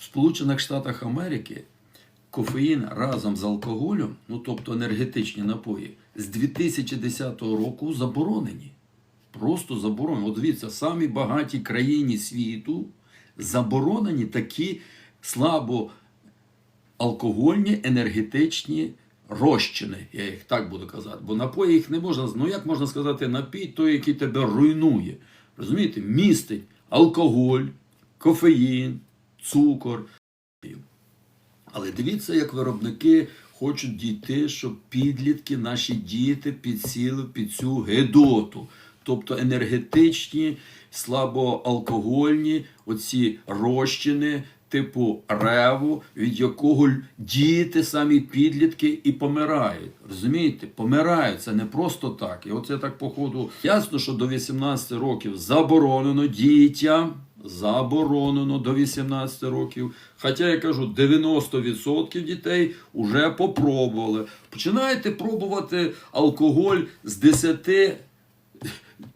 В Сполучених Штатах Америки кофеїн разом з алкоголем, ну тобто енергетичні напої, з 2010 року заборонені. Просто заборонені. От дивіться, самі багаті країні світу заборонені такі слабо алкогольні енергетичні розчини. Я їх так буду казати. Бо напої їх не можна. Ну як можна сказати, напій той, який тебе руйнує. Розумієте? Містить алкоголь, кофеїн, цукор. Але дивіться, як виробники хочуть дійти, щоб підлітки, наші діти підсіли під цю гедоту. Тобто енергетичні, слабоалкогольні, оці розчини, типу реву, від якого діти, самі підлітки і помирають. Розумієте? Помирають. Це не просто так. І оце так, походу, ясно, що до 18 років заборонено дітям. Заборонено до 18 років. Хоча я кажу, 90% дітей вже попробували. Починаєте пробувати алкоголь з 10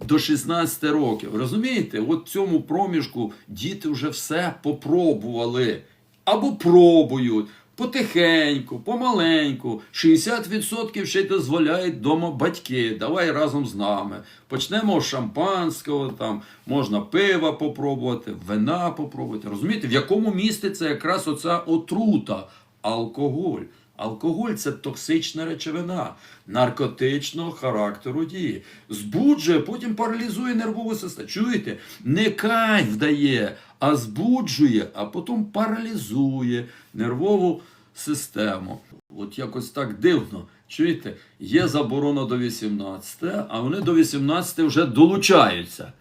до 16 років. Розумієте? От в цьому проміжку діти вже все попробували. Або пробують. Потихеньку, помаленьку, 60% ще й дозволяють вдома батьки. Давай разом з нами. Почнемо з шампанського, там можна пива попробувати, вина попробувати. Розумієте, в якому міститься якраз оця отрута, алкоголь. Алкоголь це токсична речовина наркотичного характеру дії. Збуджує, потім паралізує нервову систему. Чуєте? Не кайф дає, а збуджує, а потім паралізує нервову систему. От якось так дивно. Чуєте? Є заборона до 18, а вони до 18 вже долучаються.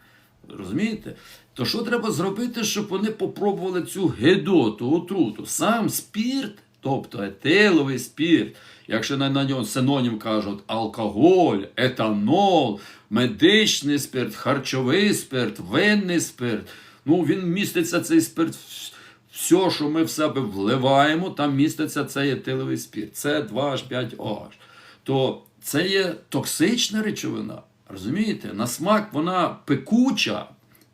Розумієте? То що треба зробити, щоб вони попробували цю гедоту, отруту? Сам спірт, тобто етиловий спірт, якщо на, нього синонім кажуть алкоголь, етанол, медичний спирт, харчовий спирт, винний спирт. Ну, він міститься цей спирт. Все, що ми в себе вливаємо, там міститься цей етиловий спірт. Це 2H5OH. То це є токсична речовина. Розумієте? На смак вона пекуча.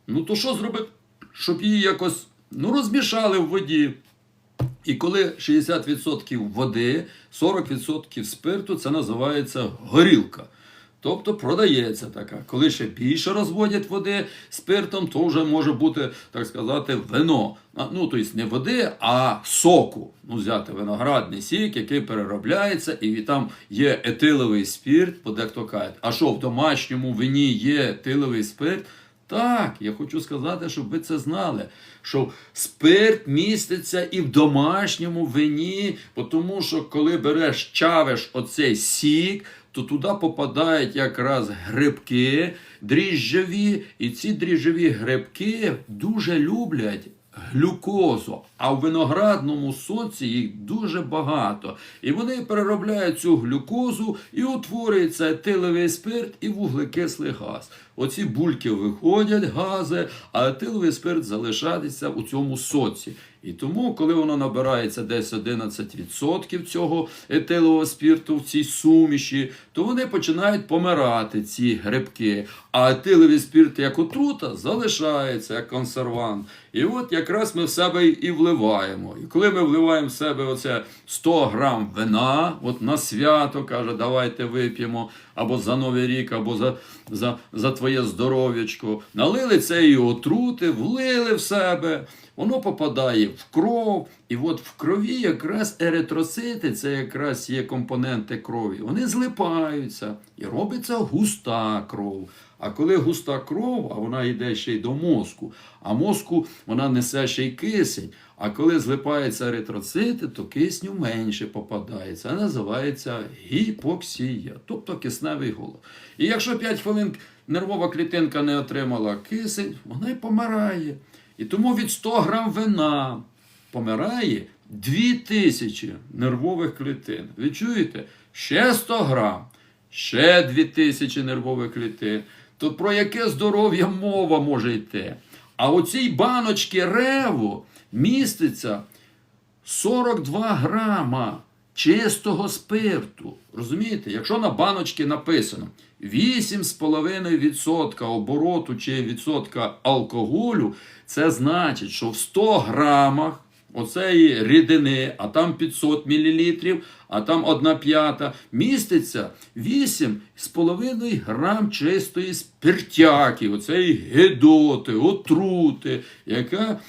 Ну то що зробити, щоб її якось ну, розмішали в воді. І коли 60% води, 40% спирту, це називається горілка. Тобто продається така. Коли ще більше розводять води спиртом, то вже може бути, так сказати, вино. Ну, тобто не води, а соку. Ну, взяти виноградний сік, який переробляється, і там є етиловий спирт, бо дехто каже, а що в домашньому вині є етиловий спирт? Так, я хочу сказати, щоб ви це знали, що спирт міститься і в домашньому вині, тому що коли береш чавиш оцей сік, то туди попадають якраз грибки дріжджові, і ці дріжджові грибки дуже люблять глюкозу, а в виноградному соці їх дуже багато. І вони переробляють цю глюкозу і утворюється етиловий спирт і вуглекислий газ. Оці бульки виходять гази, а етиловий спирт залишається у цьому соці. І тому, коли воно набирається десь 11% цього етилового спирту в цій суміші, то вони починають помирати, ці грибки. А етиловий спирт як отрута залишається як консервант. І от якраз ми в себе і вливаємо. І коли ми вливаємо в себе оце 100 грам вина, от на свято каже, давайте вип'ємо, або за Новий рік, або за, за, за твоє здоров'ячко, налили цієї отрути, влили в себе. Воно попадає в кров, і от в крові якраз еритроцити, це якраз є компоненти крові, вони злипаються і робиться густа кров. А коли густа кров, а вона йде ще й до мозку, а мозку вона несе ще й кисень. А коли злипаються еритроцити, то кисню менше попадає. Це називається гіпоксія, тобто кисневий голод. І якщо 5 хвилин нервова клітинка не отримала кисень, вона й помирає. І тому від 100 грам вина помирає 2000 нервових клітин. Ви чуєте? Ще 100 грам, ще 2000 нервових клітин. То про яке здоров'я мова може йти? А у цій баночці реву міститься 42 грама чистого спирту. Розумієте? Якщо на баночці написано 8,5% обороту чи відсотка алкоголю, це значить, що в 100 грамах оцеї рідини, а там 500 мл, а там 1 п'ята, міститься 8,5 грам чистої спиртяки, оцеї гидоти, отрути, яка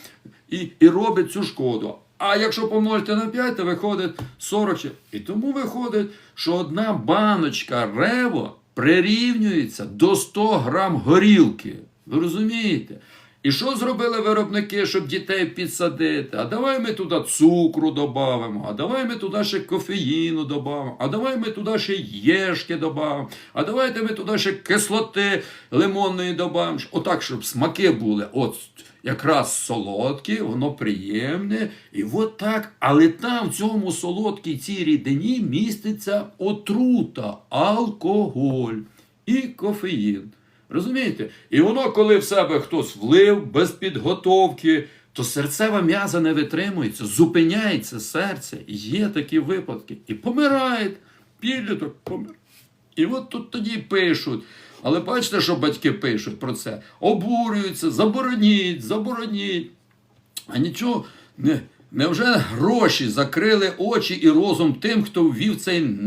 і, і робить цю шкоду. А якщо помножити на 5, то виходить 40. І тому виходить, що одна баночка рево прирівнюється до 100 грам горілки. Ви розумієте? І що зробили виробники, щоб дітей підсадити? А давай ми туди цукру додамо, а давай ми туди ще кофеїну додамо, а давай ми туди ще єшки додамо, а давайте ми туди ще кислоти лимонної додамо. Отак, щоб смаки були. От якраз солодкі, воно приємне. І от так. Але там в цьому солодкій цій рідині міститься отрута, алкоголь і кофеїн. Розумієте? І воно, коли в себе хтось влив без підготовки, то серцева м'яза не витримується, зупиняється серце. Є такі випадки. І помирають. Підліток помер. І от тут тоді пишуть. Але бачите, що батьки пишуть про це? Обурюються, забороніть, забороніть. А нічого, не, невже гроші закрили очі і розум тим, хто ввів цей,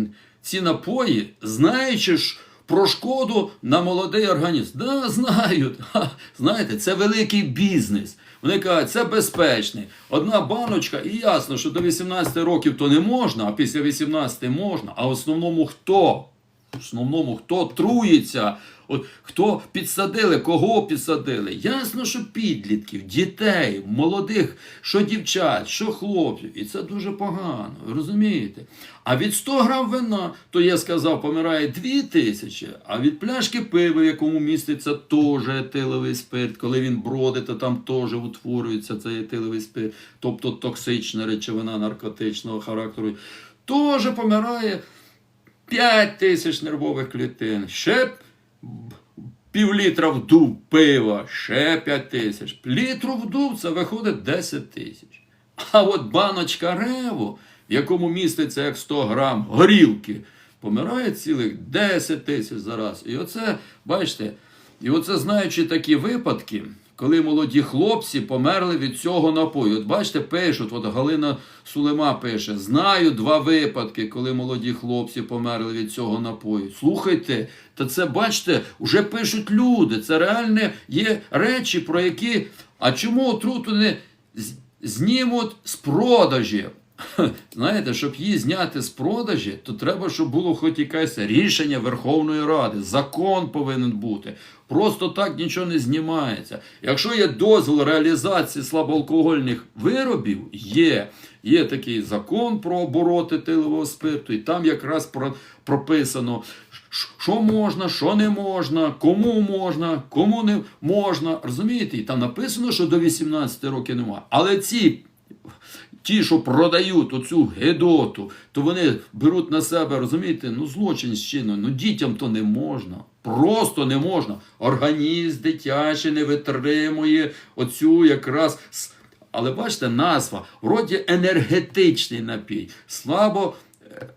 ці напої, знаючи ж про шкоду на молодий організм? Да, знають. Ха, знаєте, це великий бізнес. Вони кажуть, це безпечний. Одна баночка, і ясно, що до 18 років то не можна, а після 18 можна. А в основному хто? В основному хто труїться, от хто підсадили, кого підсадили. Ясно, що підлітків, дітей, молодих, що дівчат, що хлопців. І це дуже погано, розумієте? А від 100 грам вина, то я сказав, помирає 2 тисячі, а від пляшки пива, в якому міститься теж етиловий спирт, коли він бродить, то там теж утворюється цей етиловий спирт, тобто токсична речовина наркотичного характеру, теж помирає 5 тисяч нервових клітин, ще півлітра вдув пива, ще 5 тисяч. Літру вдув це виходить 10 тисяч. А от баночка реву, в якому міститься як 100 грам горілки, помирає цілих 10 тисяч за раз. І оце, бачите, і оце знаючи такі випадки, коли молоді хлопці померли від цього напою. От бачите, пишуть, от Галина Сулема пише: знаю два випадки, коли молоді хлопці померли від цього напою. Слухайте, та це бачите, вже пишуть люди. Це реальне є речі, про які. А чому отруту не знімуть з продажі? Знаєте, щоб її зняти з продажі, то треба, щоб було хоч якесь рішення Верховної Ради. Закон повинен бути. Просто так нічого не знімається. Якщо є дозвіл реалізації слабоалкогольних виробів, є. Є такий закон про обороти тилового спирту, і там якраз про, прописано, що можна, що не можна, кому можна, кому не можна. Розумієте? І там написано, що до 18 років немає. Але ці ті, що продають оцю гедоту, то вони беруть на себе, розумієте, ну злочин чинно, ну дітям то не можна. Просто не можна. Організм дитячий не витримує оцю якраз. Але бачите, назва, вроді енергетичний напій, слабо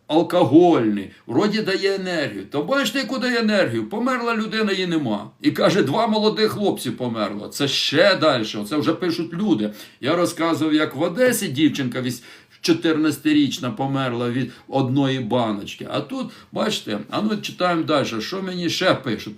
алкогольний, вроді дає енергію. То бачите, яку дає енергію? Померла людина, її нема. І каже, два молодих хлопці померло. Це ще далі. Це вже пишуть люди. Я розказував, як в Одесі дівчинка 14-річна померла від одної баночки. А тут, бачите, а ну читаємо далі, що мені ще пишуть.